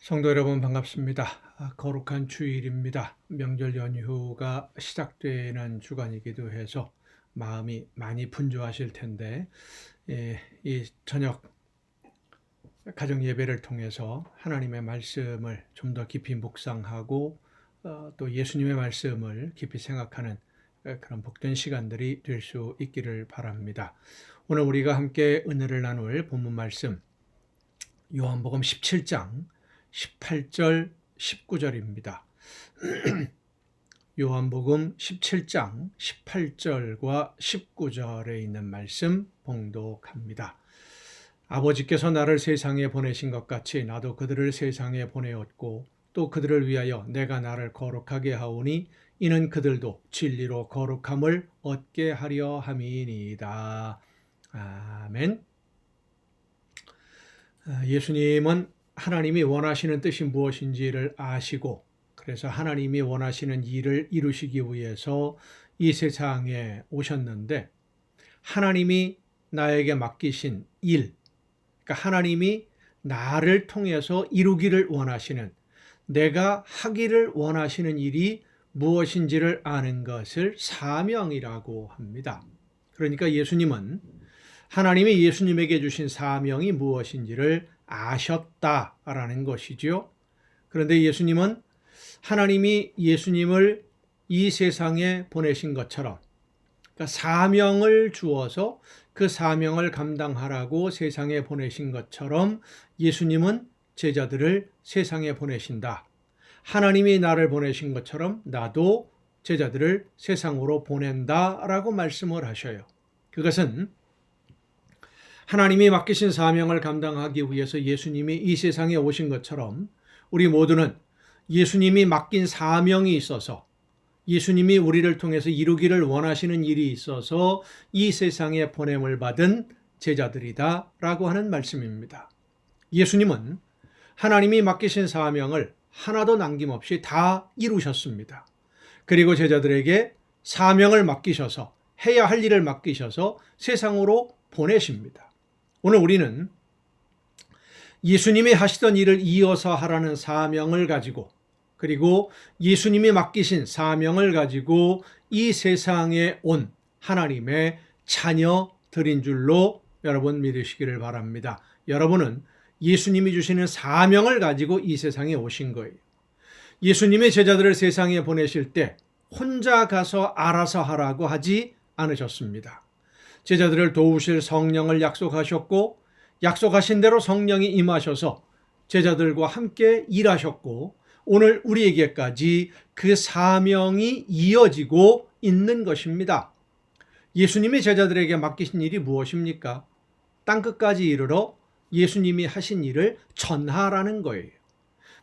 성도 여러분 반갑습니다. 아, 거룩한 주일입니다. 명절 연휴가 시작되는 주간이기도 해서 마음이 많이 분주하실 텐데 예, 이 저녁 가정 예배를 통해서 하나님의 말씀을 좀 더 깊이 묵상하고 어, 또 예수님의 말씀을 깊이 생각하는 어, 그런 복된 시간들이 될 수 있기를 바랍니다. 오늘 우리가 함께 은혜를 나눌 본문 말씀 요한복음 17장 18절 19절입니다. 요한복음 17장 18절과 19절에 있는 말씀 봉독합니다. 아버지께서 나를 세상에 보내신 것 같이 나도 그들을 세상에 보내었고 또 그들을 위하여 내가 나를 거룩하게 하오니 이는 그들도 진리로 거룩함을 얻게 하려 함이니이다. 아멘. 아, 예수님은 하나님이 원하시는 뜻이 무엇인지를 아시고 그래서 하나님이 원하시는 일을 이루시기 위해서 이 세상에 오셨는데 하나님이 나에게 맡기신 일, 그러니까 하나님이 나를 통해서 이루기를 원하시는 내가 하기를 원하시는 일이 무엇인지를 아는 것을 사명이라고 합니다. 그러니까 예수님은 하나님이 예수님에게 주신 사명이 무엇인지를 아셨다라는 것이죠. 그런데 예수님은 하나님이 예수님을 이 세상에 보내신 것처럼 그러니까 사명을 주어서 그 사명을 감당하라고 세상에 보내신 것처럼 예수님은 제자들을 세상에 보내신다. 하나님이 나를 보내신 것처럼 나도 제자들을 세상으로 보낸다라고 말씀을 하셔요. 그것은 하나님이 맡기신 사명을 감당하기 위해서 예수님이 이 세상에 오신 것처럼 우리 모두는 예수님이 맡긴 사명이 있어서 예수님이 우리를 통해서 이루기를 원하시는 일이 있어서 이 세상에 보냄을 받은 제자들이다 라고 하는 말씀입니다. 예수님은 하나님이 맡기신 사명을 하나도 남김없이 다 이루셨습니다. 그리고 제자들에게 사명을 맡기셔서 해야 할 일을 맡기셔서 세상으로 보내십니다. 오늘 우리는 예수님이 하시던 일을 이어서 하라는 사명을 가지고 그리고 예수님이 맡기신 사명을 가지고 이 세상에 온 하나님의 자녀들인 줄로 여러분 믿으시기를 바랍니다. 여러분은 예수님이 주시는 사명을 가지고 이 세상에 오신 거예요. 예수님의 제자들을 세상에 보내실 때 혼자 가서 알아서 하라고 하지 않으셨습니다. 제자들을 도우실 성령을 약속하셨고 약속하신 대로 성령이 임하셔서 제자들과 함께 일하셨고 오늘 우리에게까지 그 사명이 이어지고 있는 것입니다. 예수님이 제자들에게 맡기신 일이 무엇입니까? 땅끝까지 이르러 예수님이 하신 일을 전하라는 거예요.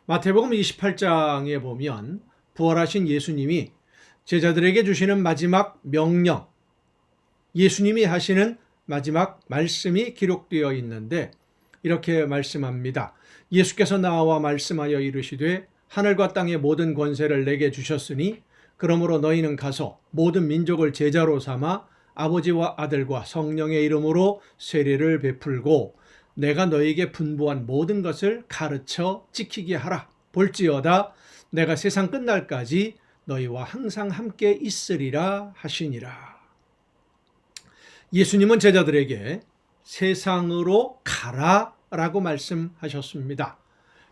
마태복음 28장에 보면 부활하신 예수님이 제자들에게 주시는 마지막 명령, 예수님이 하시는 마지막 말씀이 기록되어 있는데 이렇게 말씀합니다. 예수께서 나와 말씀하여 이르시되 하늘과 땅의 모든 권세를 내게 주셨으니 그러므로 너희는 가서 모든 민족을 제자로 삼아 아버지와 아들과 성령의 이름으로 세례를 베풀고 내가 너희에게 분부한 모든 것을 가르쳐 지키게 하라. 볼지어다 내가 세상 끝날까지 너희와 항상 함께 있으리라 하시니라. 예수님은 제자들에게 세상으로 가라 라고 말씀하셨습니다.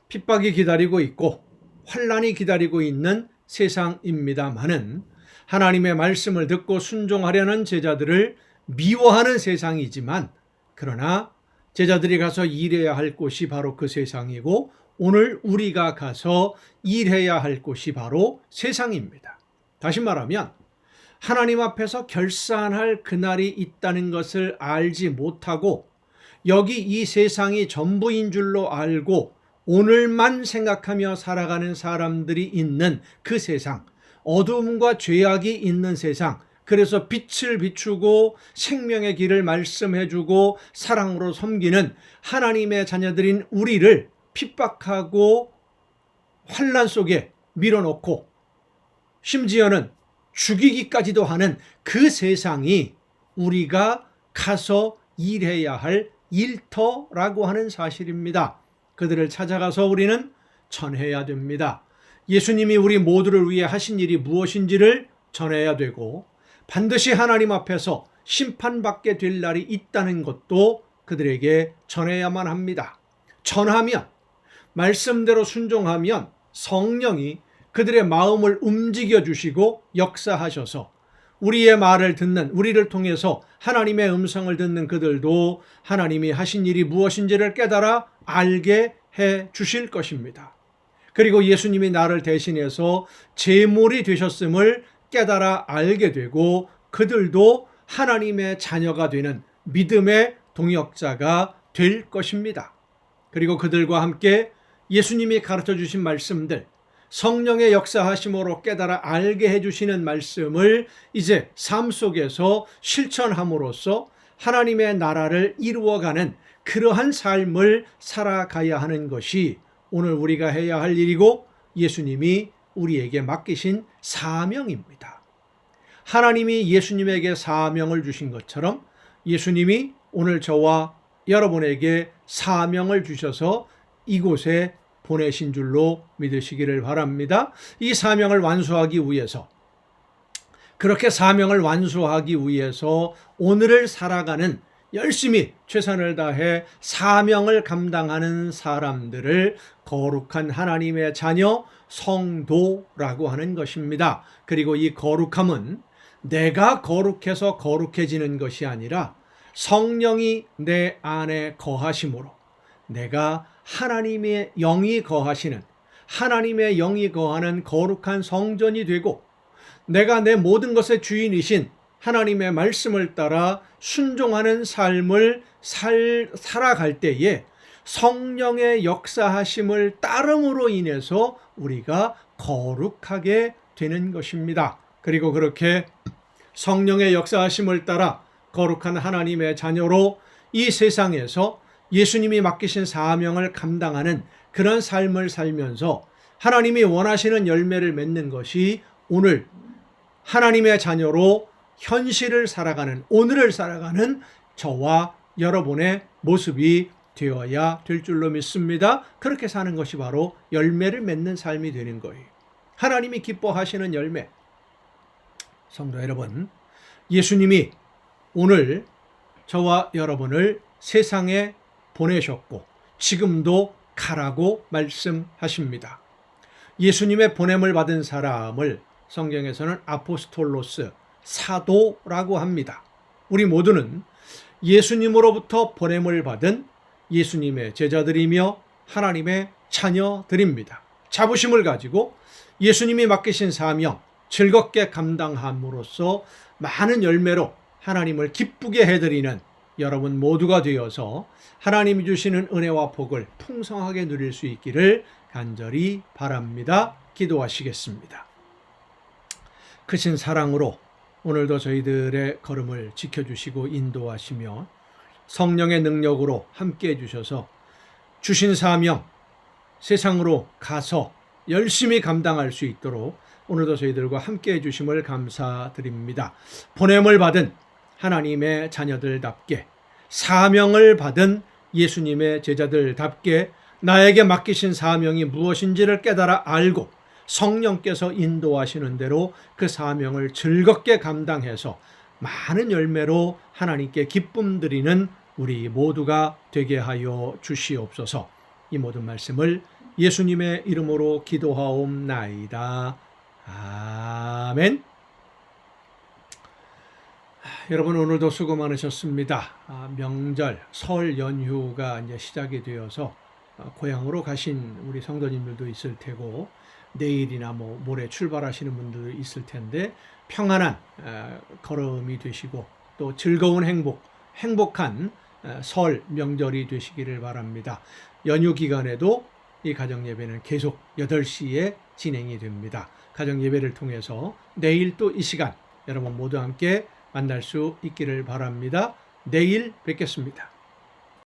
핍박이 기다리고 있고 환란이 기다리고 있는 세상입니다만은 하나님의 말씀을 듣고 순종하려는 제자들을 미워하는 세상이지만 그러나 제자들이 가서 일해야 할 곳이 바로 그 세상이고 오늘 우리가 가서 일해야 할 곳이 바로 세상입니다. 다시 말하면 하나님 앞에서 결산할 그날이 있다는 것을 알지 못하고 여기 이 세상이 전부인 줄로 알고 오늘만 생각하며 살아가는 사람들이 있는 그 세상, 어둠과 죄악이 있는 세상, 그래서 빛을 비추고 생명의 길을 말씀해주고 사랑으로 섬기는 하나님의 자녀들인 우리를 핍박하고 환란 속에 밀어놓고 심지어는 죽이기까지도 하는 그 세상이 우리가 가서 일해야 할 일터라고 하는 사실입니다. 그들을 찾아가서 우리는 전해야 됩니다. 예수님이 우리 모두를 위해 하신 일이 무엇인지를 전해야 되고 반드시 하나님 앞에서 심판받게 될 날이 있다는 것도 그들에게 전해야만 합니다. 전하면 말씀대로 순종하면 성령이 그들의 마음을 움직여 주시고 역사하셔서 우리의 말을 듣는 우리를 통해서 하나님의 음성을 듣는 그들도 하나님이 하신 일이 무엇인지를 깨달아 알게 해 주실 것입니다. 그리고 예수님이 나를 대신해서 제물이 되셨음을 깨달아 알게 되고 그들도 하나님의 자녀가 되는 믿음의 동역자가 될 것입니다. 그리고 그들과 함께 예수님이 가르쳐 주신 말씀들, 성령의 역사하심으로 깨달아 알게 해주시는 말씀을 이제 삶 속에서 실천함으로써 하나님의 나라를 이루어가는 그러한 삶을 살아가야 하는 것이 오늘 우리가 해야 할 일이고 예수님이 우리에게 맡기신 사명입니다. 하나님이 예수님에게 사명을 주신 것처럼 예수님이 오늘 저와 여러분에게 사명을 주셔서 이곳에 보내신 줄로 믿으시기를 바랍니다. 이 사명을 완수하기 위해서 그렇게 사명을 완수하기 위해서 오늘을 살아가는 열심히 최선을 다해 사명을 감당하는 사람들을 거룩한 하나님의 자녀 성도라고 하는 것입니다. 그리고 이 거룩함은 내가 거룩해서 거룩해지는 것이 아니라 성령이 내 안에 거하심으로 내가 하나님의 영이 거하시는 하나님의 영이 거하는 거룩한 성전이 되고 내가 내 모든 것의 주인이신 하나님의 말씀을 따라 순종하는 삶을 살, 살아갈 때에 성령의 역사하심을 따름으로 인해서 우리가 거룩하게 되는 것입니다. 그리고 그렇게 성령의 역사하심을 따라 거룩한 하나님의 자녀로 이 세상에서 예수님이 맡기신 사명을 감당하는 그런 삶을 살면서 하나님이 원하시는 열매를 맺는 것이 오늘 하나님의 자녀로 현실을 살아가는 오늘을 살아가는 저와 여러분의 모습이 되어야 될 줄로 믿습니다. 그렇게 사는 것이 바로 열매를 맺는 삶이 되는 거예요. 하나님이 기뻐하시는 열매. 성도 여러분, 예수님이 오늘 저와 여러분을 세상에 보내셨고 지금도 가라고 말씀하십니다. 예수님의 보냄을 받은 사람을 성경에서는 아포스톨로스, 사도라고 합니다. 우리 모두는 예수님으로부터 보냄을 받은 예수님의 제자들이며 하나님의 자녀들입니다. 자부심을 가지고 예수님이 맡기신 사명 즐겁게 감당함으로써 많은 열매로 하나님을 기쁘게 해드리는 여러분 모두가 되어서 하나님이 주시는 은혜와 복을 풍성하게 누릴 수 있기를 간절히 바랍니다. 기도하시겠습니다. 크신 사랑으로 오늘도 저희들의 걸음을 지켜주시고 인도하시며 성령의 능력으로 함께 해주셔서 주신 사명 세상으로 가서 열심히 감당할 수 있도록 오늘도 저희들과 함께 해주심을 감사드립니다. 보냄을 받은 하나님의 자녀들답게 사명을 받은 예수님의 제자들답게 나에게 맡기신 사명이 무엇인지를 깨달아 알고 성령께서 인도하시는 대로 그 사명을 즐겁게 감당해서 많은 열매로 하나님께 기쁨 드리는 우리 모두가 되게 하여 주시옵소서. 이 모든 말씀을 예수님의 이름으로 기도하옵나이다. 아멘. 여러분 오늘도 수고 많으셨습니다. 아, 명절 설 연휴가 이제 시작이 되어서 아, 고향으로 가신 우리 성도님들도 있을 테고 내일이나 뭐 모레 출발하시는 분들도 있을 텐데 평안한 아, 걸음이 되시고 또 즐거운 행복, 행복한 설 명절이 되시기를 바랍니다. 연휴 기간에도 이 가정 예배는 계속 8시에 진행이 됩니다. 가정 예배를 통해서 내일 또 이 시간 여러분 모두 함께 만날 수 있기를 바랍니다. 내일 뵙겠습니다.